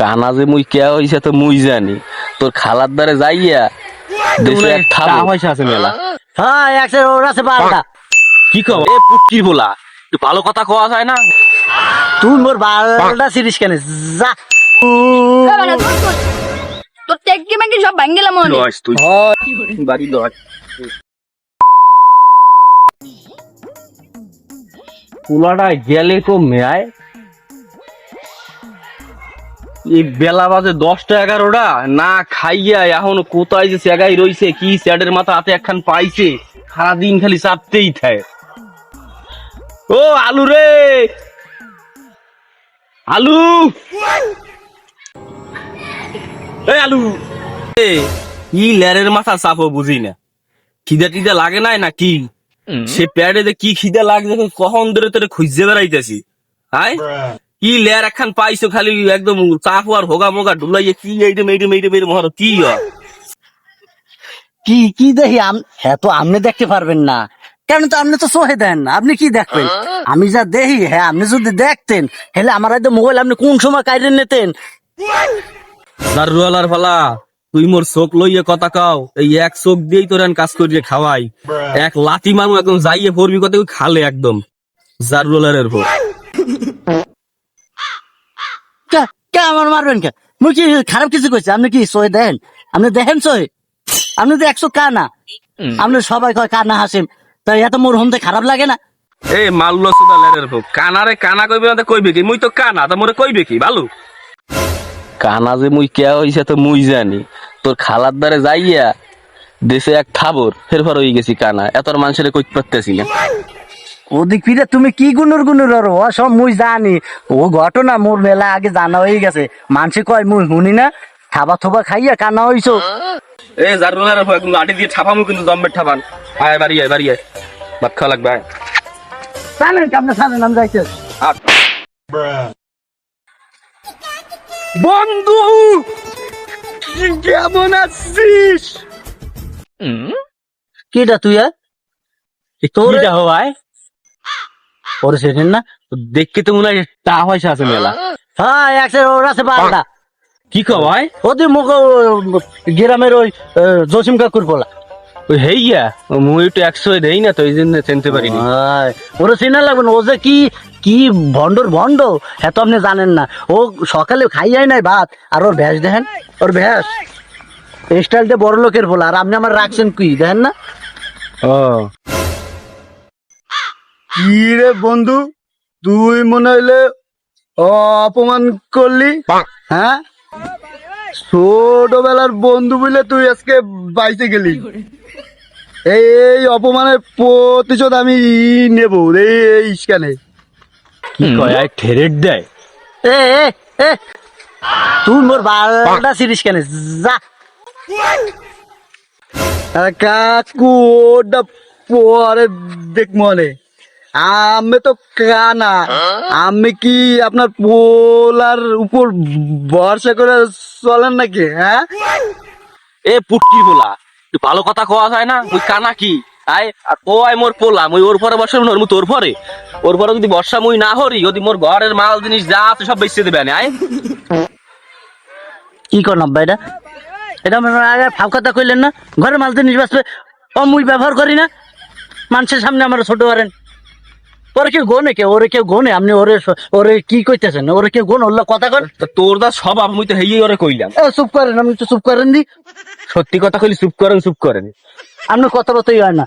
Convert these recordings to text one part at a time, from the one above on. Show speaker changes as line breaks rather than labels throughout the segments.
কানা যে মুই কে হইছে তো মুই জানি। তোর খালার দ্বারে যাইয়া দেশে এক
টাকা
থাবো
পয়সা আছে মেলা।
হ্যাঁ একশো ওর আছে বারোটা।
কি কব? এ পুটকির বলা একটু ভালো কথা কওয়া যায় না?
তুই মোর বারোটা সিরিজ কেন যা।
তোর টেকি মেকি সব ভাঙ্গিলাম
তুই বাড়ি লস।
পোলাটা গেলে তো মেয়ায়। এই বেলা বাজে দশটা এগারোটা না খাইয়া এখন কোথায় যে জায়গায় রইছে কি স্যাডের মাথা হাতে একখান পাইছে সারাদিন খালি চাপতেই থাকে। ও আলু রে! আলু! এই আলু! এ কি ল্যারের মাথা চাপো বুঝি না। খিদা টিদা লাগে নাই না কি? সে প্যাডে কি খিদা লাগছে কখন ধরে তোরে খুঁজতে বেড়াইতেছি। হাই কি লেয়ার একখান পাইছো খালি একদম চাপ আর হোগা মোগা ডুলাইয়ে কি এইটা মেইটে মেইটে মেইটে মহার কি
কি কি দেখি? হ্যাঁ তো আপনি দেখতে পারবেন না। কেন তো আপনি তো সহে দেন আপনি কি দেখবেন? আমি যা দেখি হ্যাঁ আপনি যদি দেখতেন হেলে আমার হয়তো মোবাইল আপনি কোন সময় কাইরে নিতেন?
দারুয়ালার ফালা তুই মোর চোখ লইয়ে কথা কাও। এই এক চোখ দিয়েই তোর কাজ করিয়ে খাওয়াই। এক লাতি মারু একদম যাইয়ে পড়বি কথা খালে একদম। জারুয়ালারের ভোগ।
কে কে আমার মারবেন কে? মুই কি খারাপ কিছু করছি আপনি কি সহে দেন? আপনি দেখেন সহে আপনি তো একশো কানা আপনি সবাই কয় কানা হাসেন তাই এত মোর হমতে খারাপ লাগে না?
এ মাল্ল সুদা লেরের ভোগ। কানারে কানা কইবে না কইবে কি? মুই তো কানা তা মোরে কইবে কি? ভালো
কানা যে মুই কে হইছে তো মুই জানি। তোর খালার দ্বারে যাইয়া দেশে এক থাবর ফেরফার হয়ে গেছি কানা। এতর মানুষের কই পারতেছি না।
ওদিক ফিরে তুমি কি গুনুর গুনুর আরও ও সব মুই জানি। ও ঘটনা মোর মেলা আগে জানা হয়ে গেছে। মানুষে কয় মুই শুনি না। থাবা থোবা খাইয়া কানা হইছো?
এ একদম লাঠি দিয়ে ঠাপামু কিন্তু জম্মের ঠাপান। আয় বাড়ি আয় বাড়ি আয়। ভাত খাওয়া লাগবে আয়।
জানেন কেমন জানেন আমি যাইতে।
বন্ধু কেমন আছিস?
কিটা তুই? তোর
তোর হওয়ায়
ওর সেদিন না
দেখতে তো মনে হয় টাকা পয়সা আছে মেলা।
হ্যাঁ একশো ওর আছে বারোটা
কি কবাই
ওদের মুখ গ্রামের ওই জসিম কাকুর পোলা।
ওই হেইয়া মুই একটু একশো দেই না তো এই জন্য চিনতে পারিনি।
হায়, ওরে চিনা লাগবে না ও যে কি কি ভন্ডর ভন্ড হ্যাঁ তো আপনি জানেন না। ও সকালে খাইয়াই নাই ভাত আর ওর ভ্যাস দেখেন ওর ভ্যাস। স্টাইলটা বড় লোকের বলা আর আপনি আমার রাখছেন কি দেখেন না?
ও।
কি রে বন্ধু তুই মনে হইলে অপমান করলি? হ্যাঁ? ছোটবেলার বন্ধু বলে তুই আজকে বাইতে গেলি। এই অপমানের প্রতিশোধ আমি নেব এই ইস্কানে।
কি কয় ঠেরেট দেয়।
এ এ তুই মোর বারোটা সিরিজ কেন? যা।
আর কাকু ওটা পরে দেখ মনে। আমি তো কানা। আমি কি আপনার পোলার উপর ভরসা করে চলেন নাকি হ্যাঁ?
এ পুটকি বলা ভালো কথা কওয়া যায় না? ওই কানা কি? আয় আর ও আয় মোর পোলা মুই ওর পরে বর্ষা নরমু তোর পরে। ওর পরে যদি বর্ষা মুই না হরি যদি মোর ঘরের মাল জিনিস যা আছে সব বেচতে দেবে না আয়।
কি করলাম ভাই এটা? এটা আমার আগে ফাও কথা কইলেন না? ঘরে মাল জিনিস বাঁচবে ও মুই ব্যবহার করি না? মানুষের সামনে আমার ছোট করেন ওরে কেউ গোনে কে? ওরে কেউ গোনে? আপনি ওরে ওরে কি কইতেছেন? ওরে কেউ গোন? ওল্লা কথা কর
তোর দা সব মুই তো হেই ওরে কইলাম।
এ, চুপ করেন আপনি একটু চুপ করেন দি।
সত্যি কথা কইলি চুপ করেন চুপ করেন।
আপনার কথা বলতেই হয় না।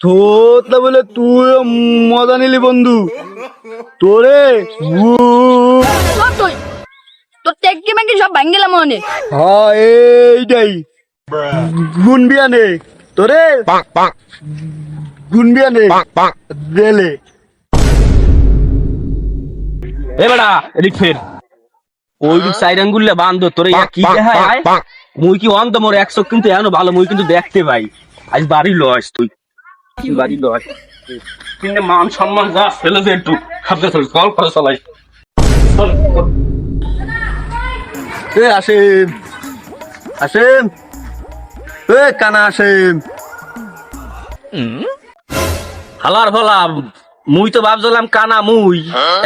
তোর বলে তুই মজা নিলি বন্ধু। তোরে?
তুই? তোর টেকি মেকি সব ভাঙ্গিলাম মনে।
হ্যাঁ এইটাই। গুন বিয়ানে তোরে?
এ বেড়া এদিক ফের। ওই সাইড আঙ্গুলে বান্ধ তোরে কি দেখায় মুই কি অন্ধ মোর একশো কিন্তু এনো ভালো মুই কিন্তু দেখতে পাই। আজ বাড়ি লস তুই। বাড়ি লস। কিন্তু মান সম্মান যা ফেলে দে একটু খাবতে চল কল করে চালাই। চল, চল।
এ আসেম। আসেম। এ কানা আসেম।
হালার ফালা মুই তো ভাবছিলাম কানা মুই।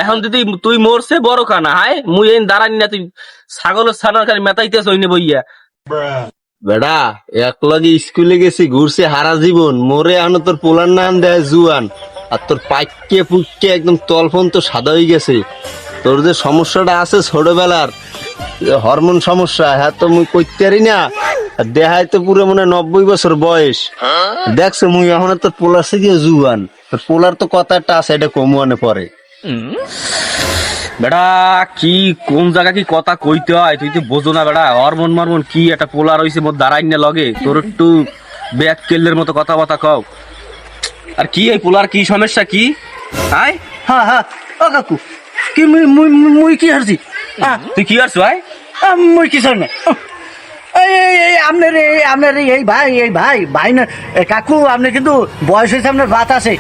এখন যদি তুই মরছে বড় কানা হাই মুই এই দাঁড়ানি না তুই ছাগলের ছানার খালি মেতাইতেছ ওই নে বইয়া।
বেড়া একলগে স্কুলে গেছি ঘুরছে হারা জীবন। মোরে এখনও তোর পোলার নাম দেয় জুয়ান। আর তোর পাইকে পুককে একদম তলফন তো সাদা হয়ে গেছে। তোর যে সমস্যাটা আছে ছোটবেলার হরমোন সমস্যা হ্যাঁ তো মুই করতে পারি না। দেহায় তো পুরো মনে হয় নব্বই বছর বয়স। দেখছ মুই এখন তো পোলার থেকে জুয়ান পোলার তো কথা একটা আছে এটা কমুয়ানে পরে।
বেটা কি কোন জায়গা কি কথা কইতে হয় তুই তো বোঝো না বেটা। হরমোন মরমন কি একটা পোলার হইছে মোর দাঁড়াই না লগে। তোর একটু ব্যাক কেলের মতো কথা কথাবার্তা কও। আর কি এই পোলার কি সমস্যা কি? হাই
হ্যাঁ হ্যাঁ। ও কাকু কি মুই মুই কি হারছি?
তুই কি ভাই
আহ, মুই কিছু না আপনার এই আপনার এই- এই ভাই এই ভাই ভাই না কাকু আপনি কিন্তু বয়স হয়েছে আপনার বাত আছে।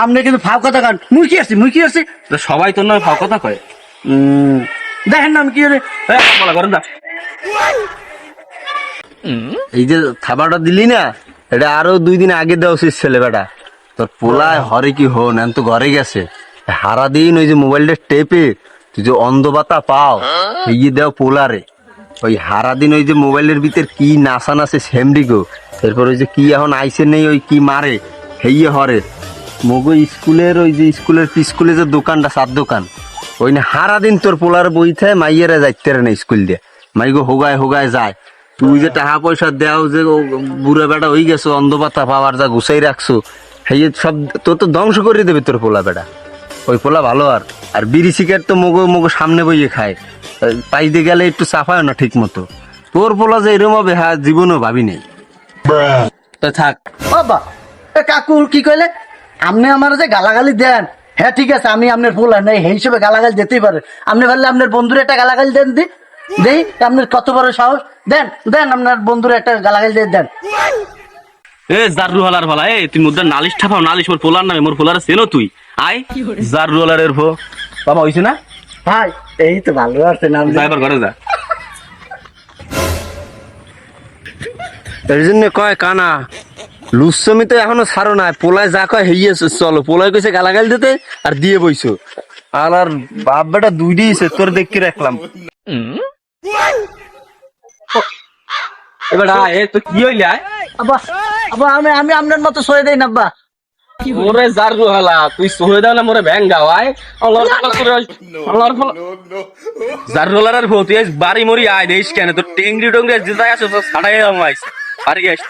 আপনি কিন্তু ফাও কথা কান। মুই কি আসছি মুই কি আসছি
তো সবাই তোর নামে ভাব কথা কয়।
উম, দেখেন না আমি কি রে
এই, বলা করেন না।
এই যে খাবারটা দিলি না এটা আরও দুই দিন আগে দেওয়া উচিত ছেলে বেটা তোর পোলায় হরে কি হন এখন তো ঘরে গেছে। হারা দিন ওই যে মোবাইলটা টেপে তুই যে অন্ধবাতা পাও এই যে দেও পোলারে। ওই হারা দিন ওই যে মোবাইলের ভিতর কি নাসান আছে সেমডিগো এরপর ওই যে কি এখন আইসে নেই, ওই কি মারে, হেইয়ে হরে। মগো স্কুলের ওই যে স্কুলের স্কুলে যে দোকানটা সাত দোকান ওই না হারা দিন তোর পোলার বই থাকে মাইয়েরা যাইতে না স্কুল দিয়ে। মাইগো হোগায় হোগায় যায়। তুই যে টাকা পয়সা দেও যে বুড়া বেটা হয়ে গেছো অন্ধপাতা পাওয়ার যা গুছাই রাখছো সেই সব তোর তো ধ্বংস করে দেবে তোর পোলা বেটা। ওই পোলা ভালো আর আর বিড়ি সিগারেট তো মগো মগো সামনে বইয়ে খায়। পাইতে গেলে একটু চাপায় না ঠিক মতো তোর পোলা যে এরম হবে হ্যাঁ জীবনও ভাবি নেই।
তো থাক।
বাবা এ কাকু কি কইলে? আপনি আমার যে গালাগালি দেন হ্যাঁ ঠিক আছে আমি আপনার আর নাই সেই হিসেবে গালাগালি দিতেই পারে। আপনি বললে আপনার বন্ধুর একটা গালাগালি দেন দি। দেই আপনার কত বড় সাহস। দেন দেন আপনার বন্ধুর একটা গালাগালি দিয়ে দেন।
এ জারু হালার ভালা এ তুই মুদ্রা নালিশ ঠাপাও নালিশ মোর পোলার নামে মোর পোলার চেনো তুই। আই জারু হালারের ভো। বাবা হইছে না?
ভাই এই তো ভালো আছে নাম
এবার ঘরে যা।
এর জন্য কয় কানা লুসমি তো এখনও ছাড়ো না পোলায় যা কয় হেইয়েছে চলো। পোলায় কইছে গালাগাল দিতে আর দিয়ে বইছো। আর আর বাপ বেটা দুই দিয়েছে তোর দেখতে রাখলাম।
এবার আয়, এ তো কি হইলে আয়?
আব্বা আব্বা আমি আমি আপনার মতো সয়ে দেই না আব্বা।
ওরে জারু হালা? তুই সহে দাও না মোরে ভ্যাঙ্গাও আয় আল্লাহর আল্লাহর জারু হালার ভৌতি বাড়ি মরি আয় দেশ কেন? তোর টেংরি টংরি যেটা আছে তো ছাড়াই আমাইস বাড়ি আস